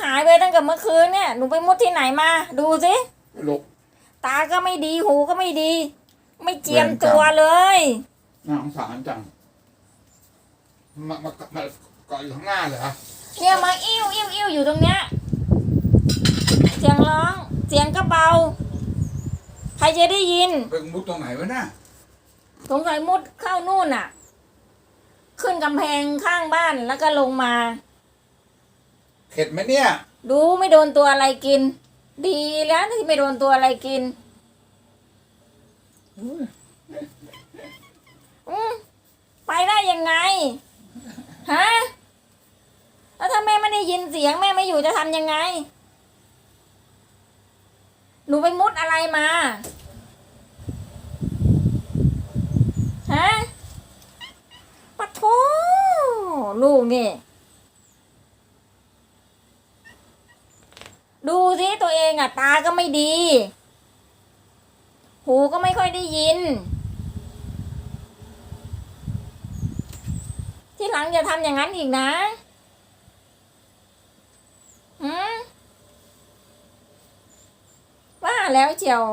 หายไปตั้งแต่เมื่อคืนเนี่ย หนูไปมุดที่ไหนมา ดูสิไม่ลุกตาก็ไม่ดีหูก็ไม่ดี ไม่เจียมตัวเลยน่าสงสารจังมามามาเกาะอยู่ข้างหน้าเหรอเนี่ยมาอิ่วอิ่วอิ่วอยู่ตรงเนี้ยเสียงร้อง เสียงก็เบา ใครจะได้ยินไปมุดตรงไหนวะน่ะสงสัยมุดเข้านู่นน่ะ ขึ้นกำแพงข้างบ้านแล้วก็ลงมา เข็ดไหมเนี่ย ดูไม่โดนตัวอะไรกิน ดีแล้วที่ไม่โดนตัวอะไรกินอืมไปได้ยังไง ฮะ แล้วถ้าแม่ไม่ได้ยินเสียงแม่ไม่อยู่จะทำยังไง หนูไปมุดอะไรมา ฮะปะโถลูกนี่ ดูสิตัวเองอะ ตาก็ไม่ดี หูก็ไม่ค่อยได้ยิน ที่หลังอย่าทำอย่างนั้นอีกนะหืมว่าแล้วเจียว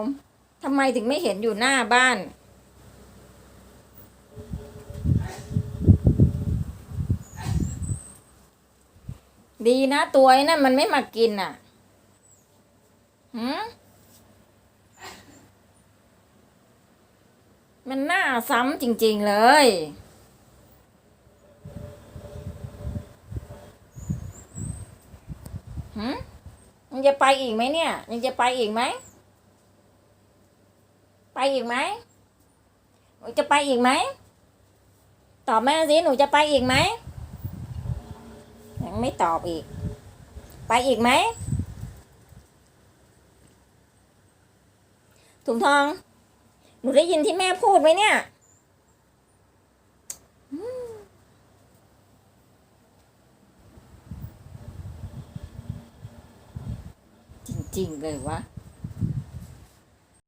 ทำไมถึงไม่เห็นอยู่หน้าบ้านดีนะตัวไอ้นั่นมันไม่มากินอะ หืมมันน่าซ้ำจริง ๆ เลย หืมยังจะไปอีกไหมเนี่ย ยังจะไปอีกไหม ไปอีกไหมหนูจะไปอีกไหม ตอบแม่สิ หนูจะไปอีกไหม ยังไม่ตอบอีก ไปอีกไหม ถุงทอง หนูได้ยินที่แม่พูดไหมเนี่ยจริง ๆ เลยวะ